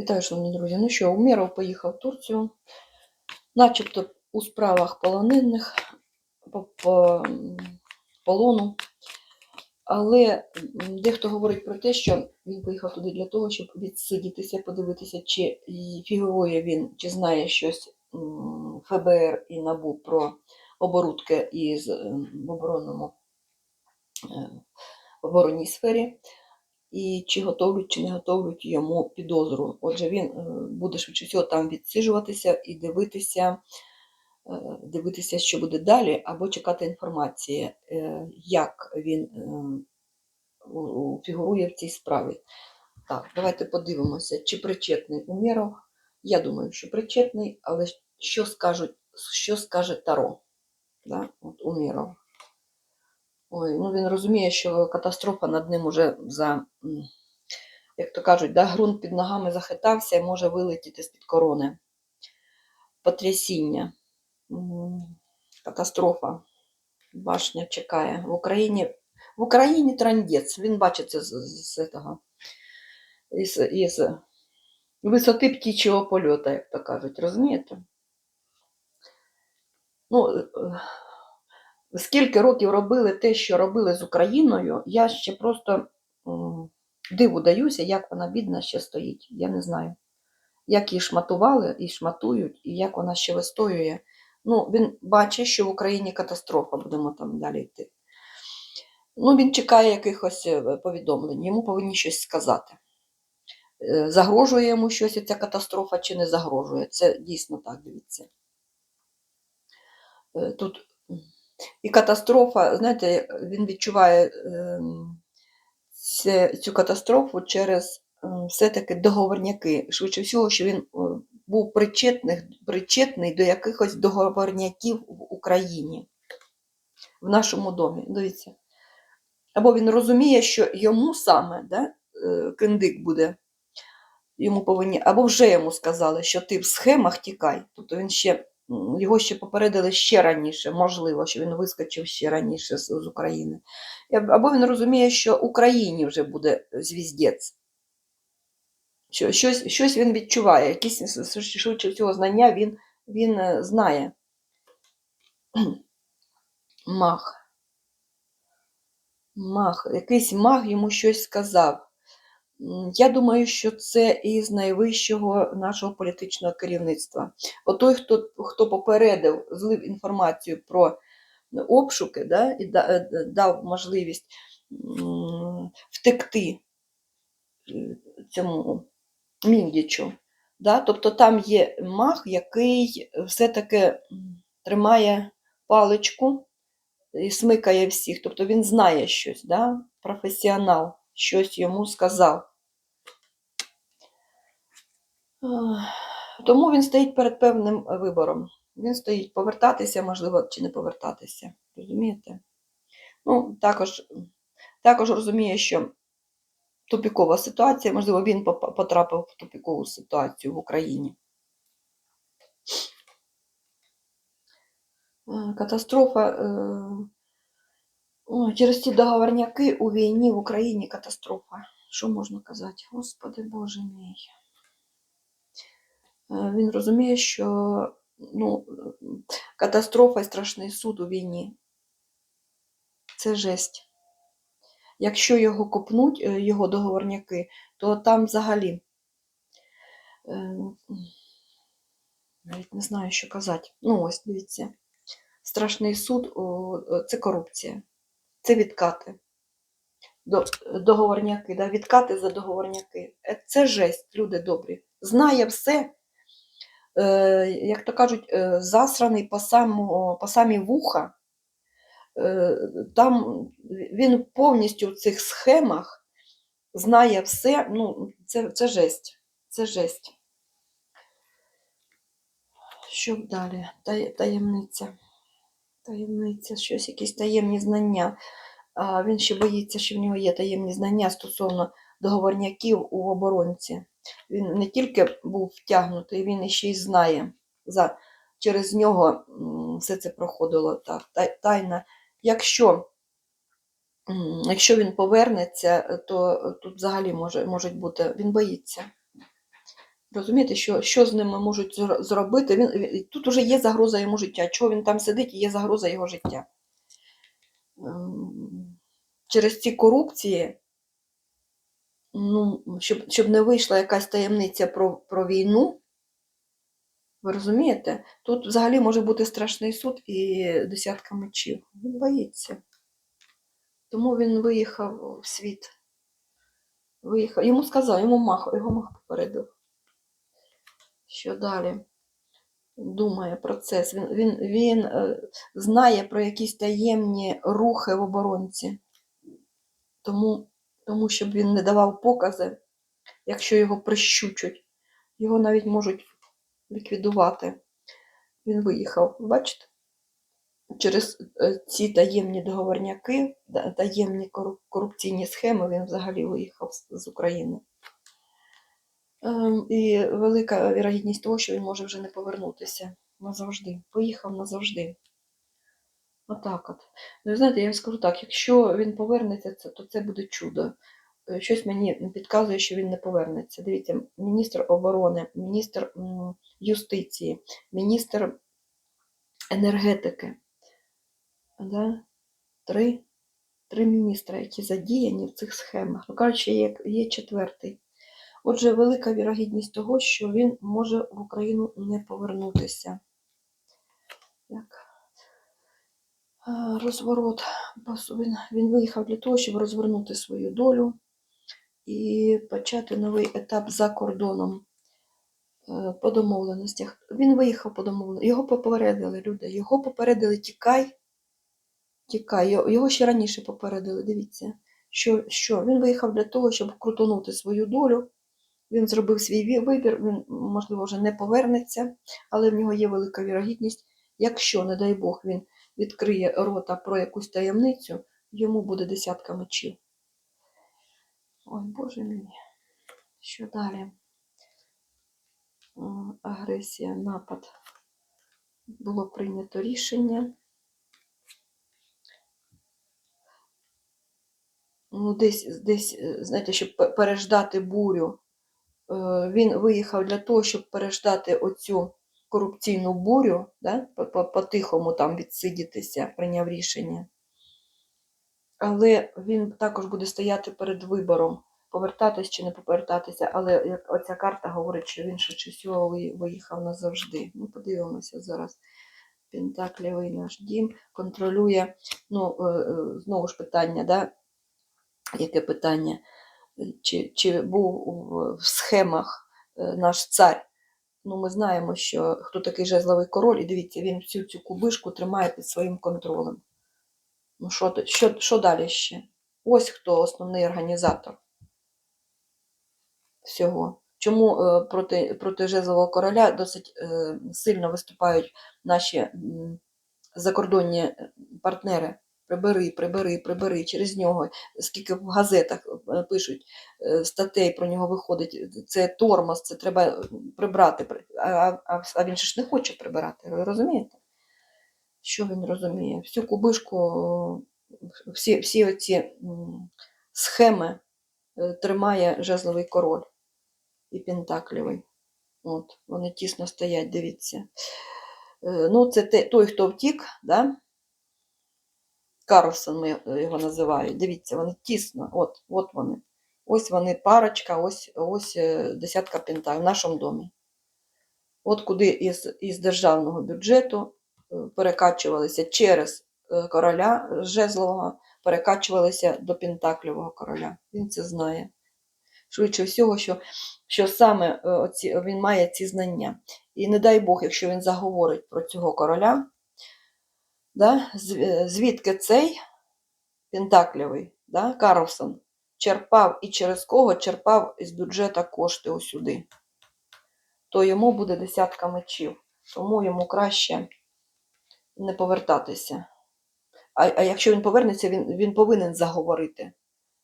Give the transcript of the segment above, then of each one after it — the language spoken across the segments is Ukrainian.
Вітаю, шановні друзі. Ну що, Умєров поїхав в Турцію, начебто у справах полонених по, по полону. Але дехто говорить про те, що він поїхав туди для того, щоб відсидітися, подивитися, чи фігурує він, чи знає щось ФБР і НАБУ про оборудки із в оборонному е, в оборонній сфері і чи готовлять, чи не готовлять йому підозру. Отже, він е, буде швидше всього там відсиджуватися і дивитися, е, дивитися, що буде далі, або чекати інформації, е, як він фігурує в цій справі. Так, давайте подивимося, чи причетний Умєров. Я думаю, що причетний, але що скажуть, що скаже Таро? Да? От Умєров. Ой, ну він розуміє, що катастрофа над ним уже за, як то кажуть, да, ґрунт під ногами захитався і може вилетіти з-під корони. Потрясіння. Катастрофа. Башня чекає. В Україні, в Україні трандець. Він бачить це з, з, з, того, із, із висоти птічого польоту, як то кажуть. Розумієте? Ну, е, скільки років робили те, що робили з Україною, я ще просто диву даюся, як вона бідна ще стоїть. Я не знаю. Як її шматували і шматують, і як вона ще вистоює. Ну, він бачить, що в Україні катастрофа, будемо там далі йти. Ну, він чекає якихось е, повідомлень, йому повинні щось сказати. Е, Загрожує йому щось ця катастрофа чи не загрожує. Це дійсно так, дивіться. Е, Тут і катастрофа, знаєте, він відчуває ем, цю катастрофу через ем, все-таки договорняки. Швидше всього, що він був причетний, причетний до якихось договорняків в Україні, в нашому домі. Дивіться. Або він розуміє, що йому саме да, е, киндик буде, йому повинні, або вже йому сказали, що ти в схемах тікай. Тобто він ще, його ще попередили ще раніше, можливо, що він вискочив ще раніше з, з України. Або він розуміє, що Україні вже буде звіздець. Що, щось, щось він відчуває, якісь швидше всього знання він, він е, знає. Мах. Мах, якийсь маг йому щось сказав. Я думаю, що це із найвищого нашого політичного керівництва. От той, хто, хто попередив, злив інформацію про обшуки да, і е, д- дав можливість втекти е, цьому міндічу. Да? Тобто там є маг, який все-таки тримає паличку і смикає всіх. Тобто він знає щось, да? професіонал, щось йому сказав. Тому він стоїть перед певним вибором. Він стоїть повертатися, можливо, чи не повертатися. Розумієте? Ну, також, також розуміє, що тупікова ситуація, можливо, він потрапив в тупікову ситуацію в Україні. Е, Катастрофа. е, через ці договорняки у війні в Україні катастрофа. Що можна казати? Господи Боже мій. Е, Він розуміє, що ну, катастрофа і страшний суд у війні це жесть. Якщо його копнуть, е, його договорняки, то там взагалі е, навіть не знаю, що казати. Ну, ось дивіться. Страшний суд це корупція, це відкати. Договорняки, да, відкати за договорняки. Це жесть, люди добрі. Знає все, як то кажуть, е, засраний по, саму, по самі вуха. Е, там він повністю в цих схемах знає все. Ну, це, це жесть. Це жесть. Що далі? Таємниця. Таємниця, щось, якісь таємні знання. Він ще боїться, що в нього є таємні знання стосовно договорняків у оборонці. Він не тільки був втягнутий, він ще й знає. За, через нього все це проходило так, тайна. Якщо, якщо він повернеться, то тут взагалі може, можуть бути, він боїться. Розумієте, що, що з ними можуть зробити? Він- тут вже є загроза йому життя. Чого він там сидить, є загроза його життя. Ем, Через ці корупції, ну, щоб, щоб не вийшла якась таємниця про, про війну, ви розумієте? Тут взагалі може бути страшний суд і десятка мечів. Він боїться. Тому він виїхав в світ. Виїхав. Йому сказав, йому мах, його мах попередив. Що далі? Думає процес. Він, він, він е, знає про якісь таємні рухи в оборонці. Тому, тому щоб він не давав покази, якщо його прищучать, його навіть можуть ліквідувати. Він виїхав, бачите? Через е, ці таємні договорняки, таємні корупційні схеми він взагалі виїхав з- з України. Ем, І велика вірогідність того, що він може вже не повернутися назавжди. Поїхав назавжди. Отак от. Ну, знаєте, я вам скажу так, якщо він повернеться, то це буде чудо. Е, Щось мені підказує, що він не повернеться. Дивіться, міністр оборони, міністр юстиції, міністр енергетики. Да? Три, три міністра, які задіяні в цих схемах. Ну, коротше, є, є четвертий. Отже, велика вірогідність того, що він може в Україну не повернутися. Так. А, Розворот. Він, він виїхав для того, щоб розвернути свою долю і почати новий етап за кордоном е, по домовленостях. Він виїхав по домовленостях. Його попередили люди. Його попередили тікай. Тікай. Його ще раніше попередили. Дивіться, що, що він виїхав для того, щоб крутонути свою долю. Він зробив свій вибір, він, можливо, вже не повернеться, але в нього є велика вірогідність. Якщо, не дай Бог, він відкриє рота про якусь таємницю, йому буде десятка мечів. Ой, Боже мій. Що далі? Агресія, напад. Було прийнято рішення. Ну, десь, десь, е, знаєте, щоб переждати бурю. Е, Він виїхав для того, щоб переждати оцю корупційну бурю, да? по- по- по-тихому там відсидітися, прийняв рішення. Але він також буде стояти перед вибором, повертатись чи не повертатися. Але оця карта говорить, що він швидше всього виїхав назавжди. Ну, подивимося зараз. Пентаклівий наш дім контролює. Ну, е, е, знову ж питання, да? яке питання? Чи, чи був в- в схемах е, наш цар? Ну, ми знаємо, що хто такий жезловий король, і дивіться, він всю цю кубишку тримає під своїм контролем. Ну, що, що, що далі ще? Ось хто основний організатор всього. Чому е, проти, проти жезлового короля досить е, сильно виступають наші закордонні партнери? Прибери, прибери, прибери через нього. Скільки в газетах е, пишуть е, статей про нього виходить, це тормоз, це треба прибрати. А, а, він ж не хоче прибирати, ви розумієте? Що він розуміє? Всю кубишку, е, всі, всі оці схеми е, тримає жезловий король і пентаклівий. От, вони тісно стоять, дивіться. Е, Ну, це той, хто втік, да? Карлсон ми його називають. Дивіться, вони тісно, от, от вони. Ось вони парочка, ось, ось е, десятка пентаклів в нашому домі. От куди із, із державного бюджету е, перекачувалися через е, короля жезлового, перекачувалися до пентаклівого короля. Він це знає. Швидше всього, що, що саме е, оці, він має ці знання. І не дай Бог, якщо він заговорить про цього короля, да, е, звідки цей пентаклівий, да, Карлсон, черпав і через кого черпав із бюджету кошти усюди, то йому буде десятка мечів. Тому йому краще не повертатися. А, а якщо він повернеться, він, він повинен заговорити.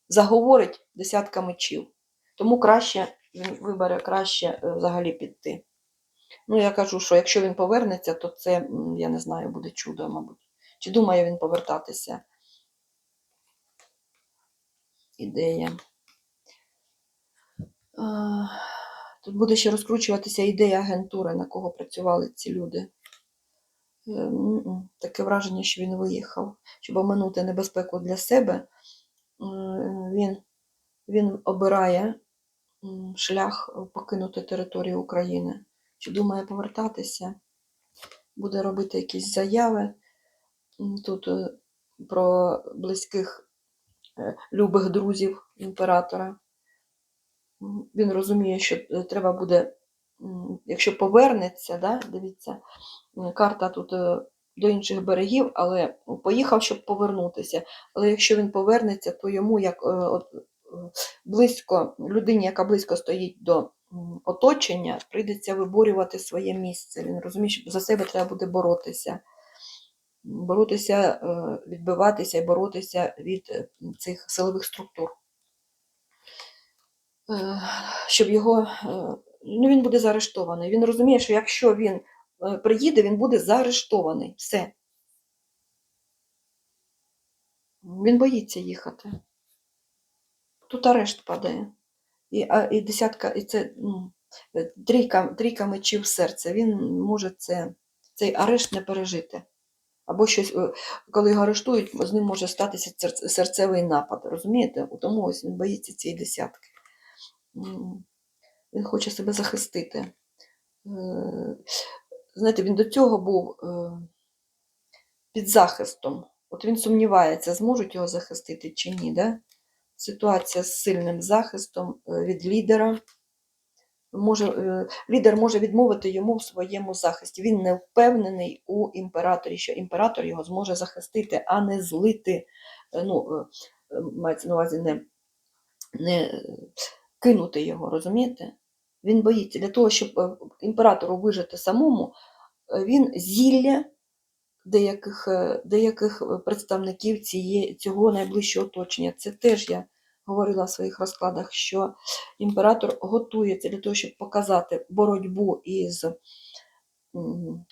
Заговорить десятка мечів. Тому краще він вибере краще е, взагалі піти. Ну, я кажу, що якщо він повернеться, то це, я не знаю, буде чудо, мабуть. Чи думає він повертатися? Ідея. Тут буде ще розкручуватися ідея агентури, на кого працювали ці люди. Е. Таке враження, що він виїхав, щоб оминути небезпеку для себе. е, Він, він обирає шлях покинути територію України. Чи думає повертатися, буде робити якісь заяви тут е, про близьких е, любих друзів імператора. Він розуміє, що е, треба буде, якщо повернеться, да, дивіться, карта тут до інших берегів, але поїхав, щоб повернутися. Але якщо він повернеться, то йому як близько, людині, яка близько стоїть до оточення, прийдеться виборювати своє місце. Він розуміє, що за себе треба буде боротися. Боротися, е, відбиватися і боротися від е, цих силових структур. Е, Щоб його, ну він буде заарештований. Він розуміє, що якщо він приїде, він буде заарештований. Все. Він боїться їхати. Тут арешт падає. І, а, і десятка, і це ну, трійка, трійка мечів в серце. Він може це, цей арешт не пережити. Або щось, е, коли його арештують, з ним може статися серцевий напад. Розумієте? Тому ось він боїться цієї десятки. Він хоче себе захистити. Е, Знаєте, він до цього був е, під захистом. От він сумнівається, зможуть його захистити чи ні. Да? Ситуація з сильним захистом е, від лідера. Може, е, лідер може відмовити йому в своєму захисті. Він не впевнений у імператорі, що імператор його зможе захистити, а не злити. Е, Ну, е, мається на увазі не, не кинути його, розумієте? Він боїться для того, щоб імператору вижити самому, він зілля деяких, деяких представників цієї, цього найближчого оточення. Це теж я говорила в своїх розкладах, що імператор готується для того, щоб показати боротьбу із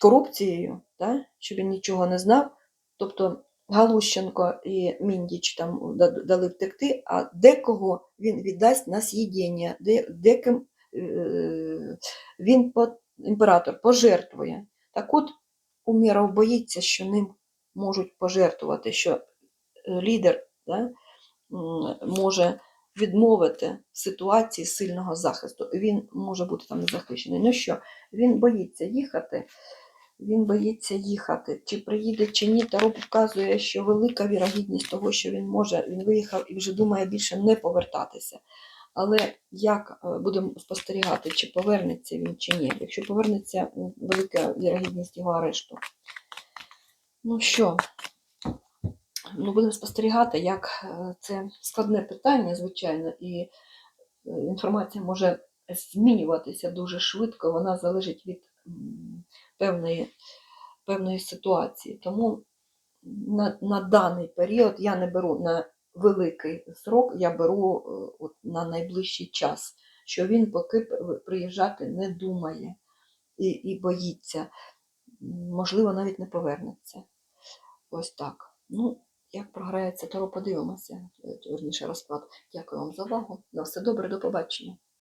корупцією, да? щоб він нічого не знав. Тобто Галущенко і Міндіч там дали втекти, а декого він віддасть на з'їдіння, деким е, він імператор пожертвує. Так от Уміров боїться, що ним можуть пожертвувати, що е, лідер да, може відмовити в ситуації сильного захисту. Він може бути там незахищений. Ну що, він боїться їхати. Він боїться їхати. Чи приїде, чи ні, Таро показує, що велика вірогідність того, що він може, він виїхав і вже думає більше не повертатися. Але як е, будемо спостерігати, чи повернеться він, чи ні. Якщо повернеться, велика вірогідність його арешту. Ну що, ну будемо спостерігати, як е, це складне питання, звичайно, і е, інформація може змінюватися дуже швидко, вона залежить від певної, певної ситуації. Тому на, на даний період я не беру на великий срок, я беру е, от, на найближчий час, що він поки приїжджати не думає і, і боїться, можливо, навіть не повернеться. Ось так. Ну, як програється, то подивимося. Е, Верніше розклад. Дякую вам за увагу. На все добре, до побачення.